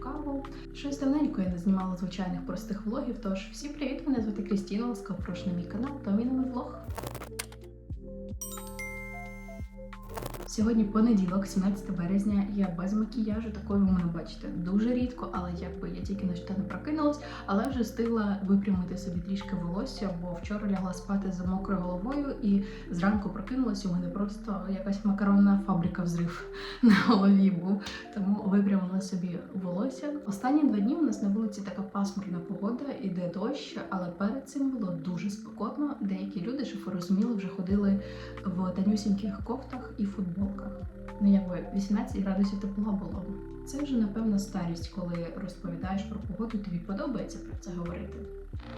каналу. Щось давненько я не знімала звичайних простих влогів, тож всім привіт! Мене звати Крістіна, ласкав прошу на мій канал та мій влог. Сьогодні понеділок, 17 березня. Я без макіяжу, такою ви мене бачите дуже рідко, але якби я тільки нещодавно прокинулась, але вже встигла випрямити собі трішки волосся, бо вчора лягла спати з мокрою головою і зранку прокинулась. У мене просто якась макаронна фабрика взрив на голові був. Тому випрямила собі волосся. Останні два дні у нас на вулиці така пасмурна погода, іде дощ, але перед цим було дуже спекотно. Деякі люди, щоб ви вже ходили в танюсіньких кофтах і футболках. Ну якби 18 градусів тепла було. Це вже напевно старість, коли розповідаєш про погоду, тобі подобається про це говорити.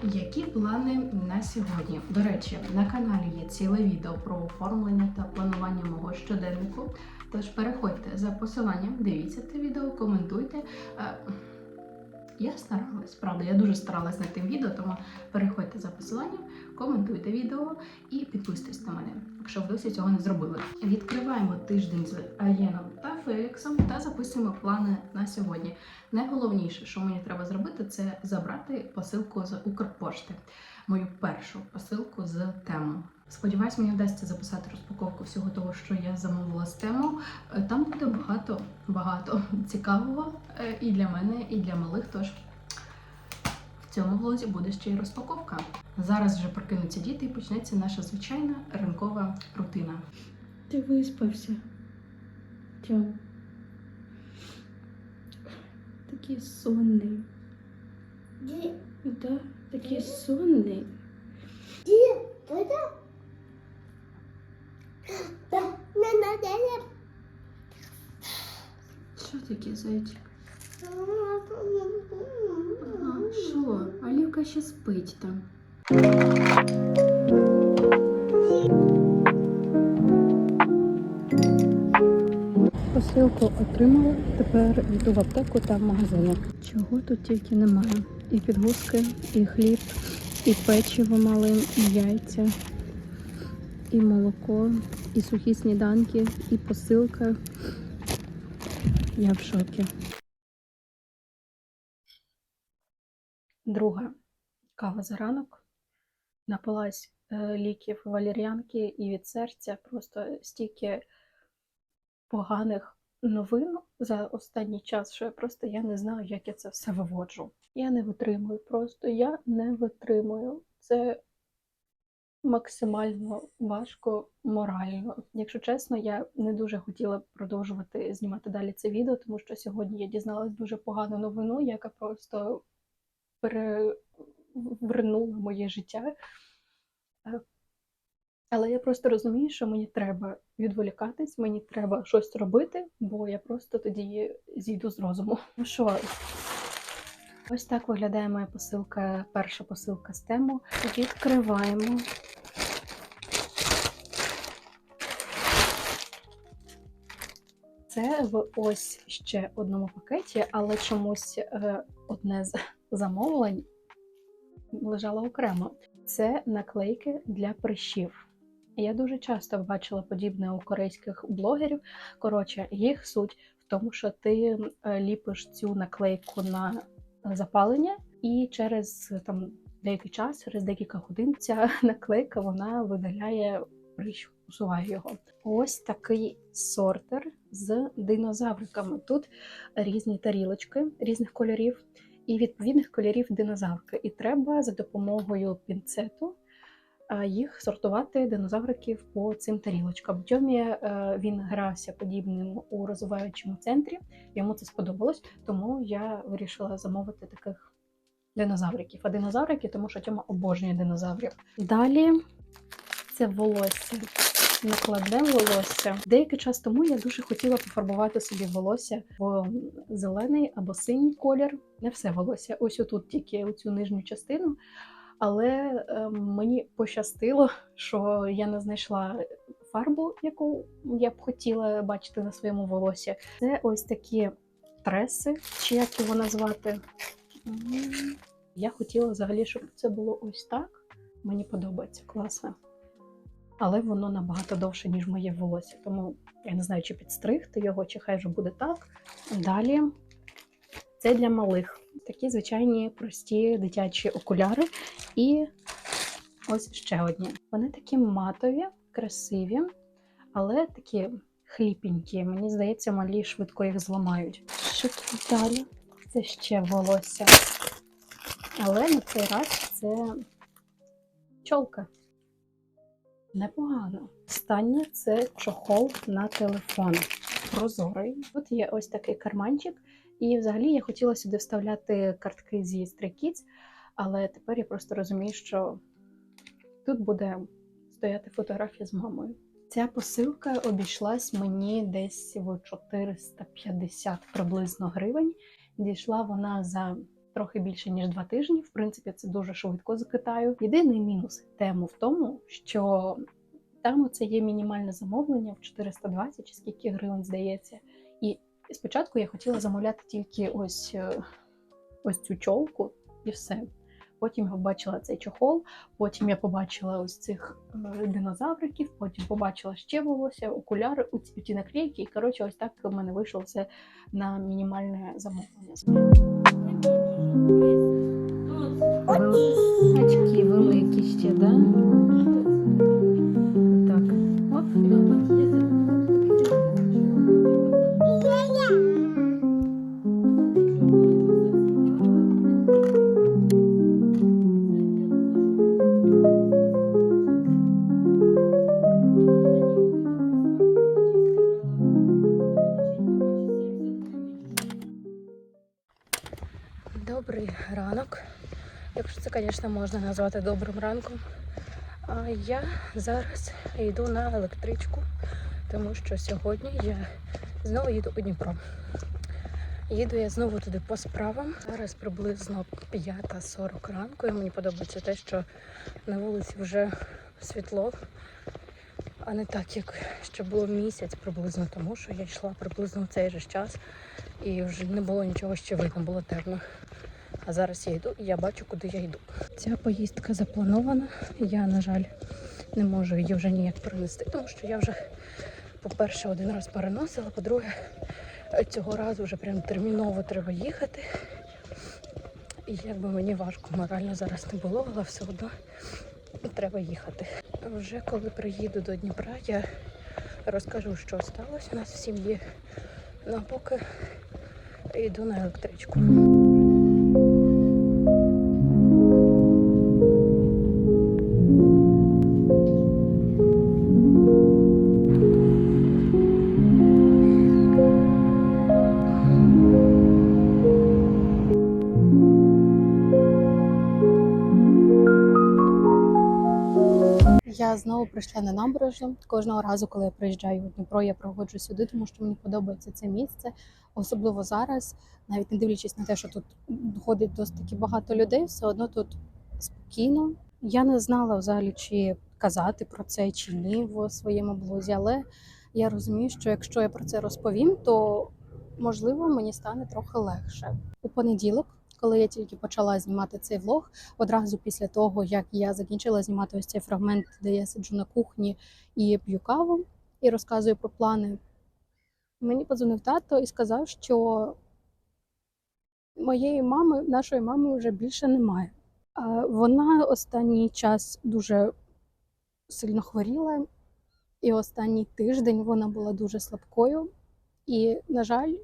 Які плани на сьогодні? До речі, на каналі є ціле відео про оформлення та планування мого щоденнику. Тож переходьте за посиланням, дивіться це відео, коментуйте. Я старалась, правда, я дуже старалась над тим відео, тому переходьте за посиланням, коментуйте відео і підписуйтесь на мене, якщо ви досі цього не зробили. Відкриваємо тиждень з Аєном та Феліксом та записуємо плани на сьогодні. Найголовніше, що мені треба зробити, це забрати посилку з Укрпошти, мою першу посилку з тему. Сподіваюсь, мені вдасться записати розпаковку всього того, що я замовила з тему. Е, Там буде багато багато цікавого е, і для мене, і для малих. Тож в цьому влозі буде ще й розпаковка. Зараз вже прокинуться діти і почнеться наша звичайна ранкова рутина. Ти виспався. Тьом. Такий сонний. Ді, Да, такий сонний. ді, да? Да, не надо. Що таке, зайчик? Ага, що? Алівка ще спить там. Посилку отримала, тепер йду в аптеку та в магазини. Чого тут тільки немає. І підгузки, і хліб, і печиво малим, і яйця, і молоко, і сухі сніданки, і посилка. Я в шокі. Друга кава за ранок. Напилась е, ліків валер'янки і від серця. Просто стільки поганих новин за останній час, що я просто я не знаю, як я це все виводжу. Я не витримую, просто я не витримую. Це максимально важко морально. Якщо чесно, я не дуже хотіла продовжувати знімати далі це відео, тому що сьогодні я дізналась дуже погану новину, яка просто перевернула моє життя. Е, Але я просто розумію, що мені треба відволікатись, мені треба щось робити, бо я просто тоді зійду з розуму. Ну що, ось так виглядає моя посилка, перша посилка з тему. Відкриваємо. Це в ось ще одному пакеті, але чомусь е, одне з замовлень лежало окремо. Це наклейки для прищів. Я дуже часто бачила подібне у корейських блогерів. Коротше, їх суть в тому, що ти е, ліпиш цю наклейку на запалення, і через там деякий час, через декілька годин, ця наклейка вона видаляє прищ, усуває його. Ось такий сортер з динозавриками. Тут різні тарілочки різних кольорів і відповідних кольорів динозаврики. І треба за допомогою пінцету їх сортувати динозавриків по цим тарілочкам. В Тьомі е, він грався подібним у розвиваючому центрі. Йому це сподобалось, тому я вирішила замовити таких динозавриків. А динозаврики, тому що Тьома обожнює динозаврів. Далі це волосся. Накладне волосся. Деякий час тому я дуже хотіла пофарбувати собі волосся в зелений або синій колір. Не все волосся. Ось отут тільки оцю нижню частину. Але е, мені пощастило, що я не знайшла фарбу, яку я б хотіла бачити на своєму волосі. Це ось такі треси, чи як його назвати. Я хотіла взагалі, щоб це було ось так. Мені подобається класно. Але воно набагато довше, ніж моє волосся. Тому я не знаю, чи підстригти його, чи хай вже буде так. Далі Це для малих. Такі звичайні прості дитячі окуляри. І ось ще одні. Вони такі матові, красиві, але такі хліпенькі. Мені здається, малі швидко їх зламають. Що тут далі? Це ще волосся. Але на цей раз це чолка. Непогано. Останнє це чохол на телефон. Прозорий. Тут є ось такий карманчик. І взагалі я хотіла сюди вставляти картки зі Stray Kids, але тепер я просто розумію, що тут буде стояти фотографія з мамою. Ця посилка обійшлась мені десь в 450 приблизно гривень. Дійшла вона за трохи більше ніж два тижні. В принципі, це дуже швидко з Китаю. Єдиний мінус тему в тому, що там це є мінімальне замовлення в 420 чи скільки гривень здається. І спочатку я хотіла замовляти тільки ось, е, ось цю чолку і все. Потім я побачила цей чохол, потім я побачила ось цих е, динозавриків, потім побачила ще волосся, окуляри, у ті наклейки. І коротше, ось так в мене вийшло все на мінімальне замовлення. Очки великі ще, да? Це, можна назвати добрим ранком. А я зараз йду на електричку, тому що сьогодні я знову їду у Дніпро. Їду я знову туди по справам. Зараз приблизно 5.40 ранку. І мені подобається те, що на вулиці вже світло, а не так, як ще було місяць приблизно тому, що я йшла приблизно в цей же час і вже не було нічого ще видно, було темно. А зараз я йду і я бачу, куди я йду. Ця поїздка запланована. Я, на жаль, не можу її вже ніяк перенести, тому що я вже, по-перше, один раз переносила, по-друге, цього разу вже прям терміново треба їхати. І якби мені важко морально зараз не було, але все одно треба їхати. Вже коли приїду до Дніпра, я розкажу, що сталося у нас в сім'ї. Ну а поки йду на електричку. Прийшла на набережну. Кожного разу, коли я приїжджаю у Дніпро, я проводжу сюди, тому що мені подобається це місце, особливо зараз, навіть не дивлячись на те, що тут ходить досить багато людей, все одно тут спокійно. Я не знала взагалі, чи казати про це чи ні в своєму блозі, але я розумію, що якщо я про це розповім, то можливо мені стане трохи легше. У понеділок, коли я тільки почала знімати цей влог, одразу після того, як я закінчила знімати ось цей фрагмент, де я сиджу на кухні і п'ю каву і розказую про плани, мені подзвонив тато і сказав, що моєї мами, нашої мами вже більше немає. Вона останній час дуже сильно хворіла, і останній тиждень вона була дуже слабкою, і, на жаль,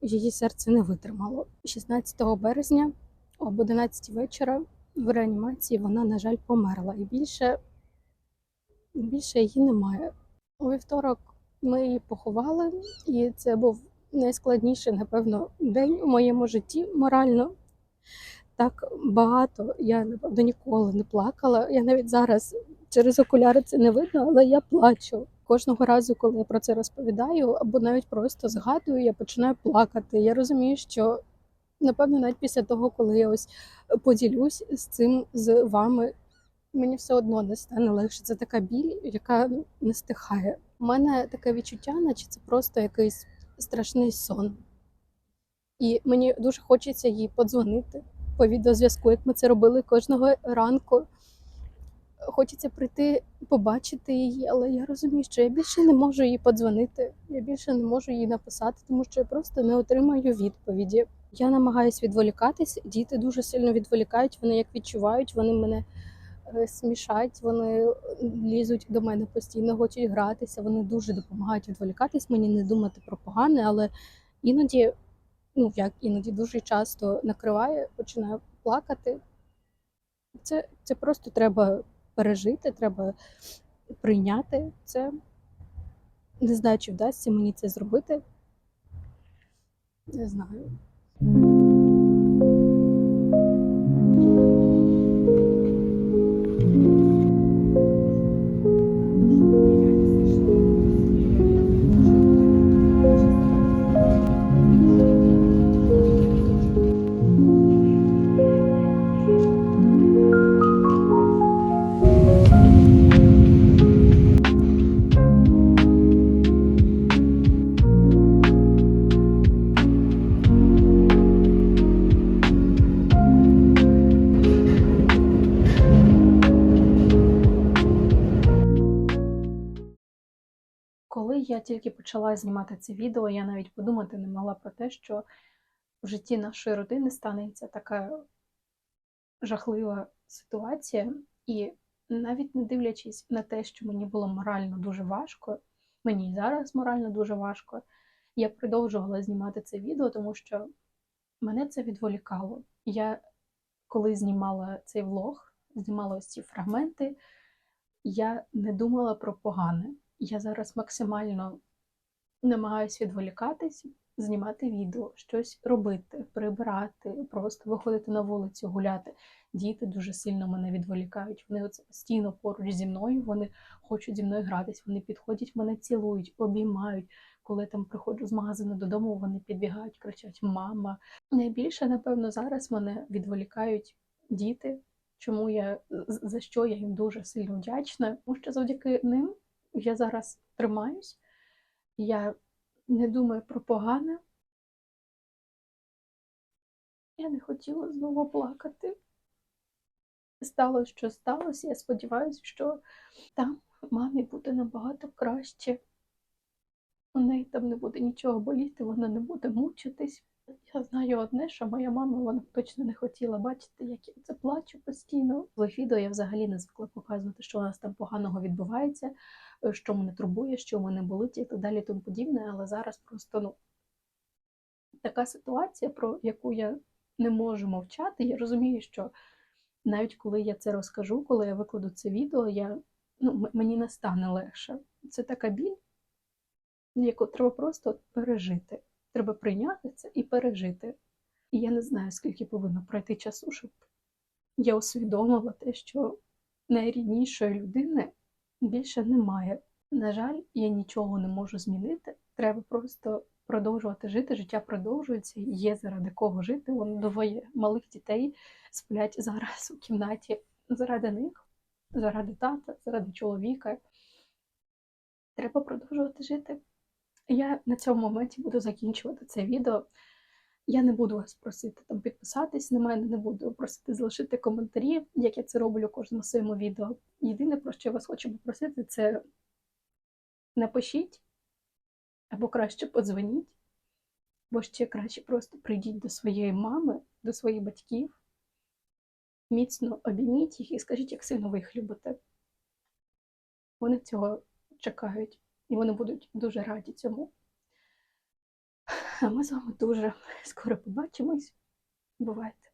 її серце не витримало. 16 березня об 11 вечора в реанімації вона, на жаль, померла. І більше, більше її немає. У вівторок ми її поховали, і це був найскладніший, напевно, день у моєму житті морально. Так багато я напевно ніколи не плакала. Я навіть зараз через окуляри це не видно, але я плачу. Кожного разу, коли я про це розповідаю, або навіть просто згадую, я починаю плакати. Я розумію, що напевно, навіть після того, коли я ось поділюсь з цим з вами, мені все одно не стане легше. Це така біль, яка ну, не стихає. У мене таке відчуття, наче це просто якийсь страшний сон. І мені дуже хочеться їй подзвонити по відеозв'язку, як ми це робили кожного ранку. Хочеться прийти, побачити її, але я розумію, що я більше не можу їй подзвонити, я більше не можу їй написати, тому що я просто не отримаю відповіді. Я намагаюсь відволікатись. Діти дуже сильно відволікають. Вони як відчувають, вони мене е, смішать, вони лізуть до мене постійно, хочуть гратися. Вони дуже допомагають відволікатись, мені не думати про погане, але іноді, ну як іноді дуже часто накриває, починаю плакати. Це, це просто треба пережити, треба прийняти це. Не знаю, чи вдасться мені це зробити. Не знаю. Я тільки почала знімати це відео, я навіть подумати не могла про те, що в житті нашої родини станеться така жахлива ситуація. І навіть не дивлячись на те, що мені було морально дуже важко, мені і зараз морально дуже важко, я продовжувала знімати це відео, тому що мене це відволікало. Я коли знімала цей влог, знімала ось ці фрагменти, я не думала про погане. Я зараз максимально намагаюся відволікатись, знімати відео, щось робити, прибирати, просто виходити на вулицю, гуляти. Діти дуже сильно мене відволікають. Вони оце постійно поруч зі мною, вони хочуть зі мною гратись, вони підходять, мене цілують, обіймають. Коли там приходжу з магазину додому, вони підбігають, кричать Мама. Найбільше, напевно, зараз мене відволікають діти. Чому я за що я їм дуже сильно вдячна? Тому що завдяки ним я зараз тримаюсь, я не думаю про погане. Я не хотіла знову плакати. Сталося, що сталося. Я сподіваюся, що там мамі буде набагато краще. У неї там не буде нічого боліти, вона не буде мучитись. Я знаю одне, що моя мама вона точно не хотіла бачити, як я це плачу постійно. В відео я взагалі не звикла показувати, що у нас там поганого відбувається, е, що мене турбує, що мене болить і так далі, тому подібне. Але зараз просто ну така ситуація, про яку я не можу мовчати. Я розумію, що навіть коли я це розкажу, коли я викладу це відео, я ну мені не стане легше. Це така біль, яку треба просто пережити. Треба прийняти це і пережити. І я не знаю, скільки повинно пройти часу, щоб я усвідомила те, що найріднішої людини більше немає. На жаль, я нічого не можу змінити. Треба просто продовжувати жити. Життя продовжується, є заради кого жити. Вон двоє малих дітей сплять зараз у кімнаті заради них, заради тата, заради чоловіка. Треба продовжувати жити. Я на цьому моменті буду закінчувати це відео. Я не буду вас просити там підписатись на мене, не буду просити залишити коментарі, як я це роблю кожному своєму відео. Єдине, про що я вас хочу попросити, це напишіть або краще подзвоніть, бо ще краще просто прийдіть до своєї мами, до своїх батьків, міцно обійміть їх і скажіть, як сильно ви їх любите. Вони цього чекають. І вони будуть дуже раді цьому. А ми з вами дуже скоро побачимось. Бувайте!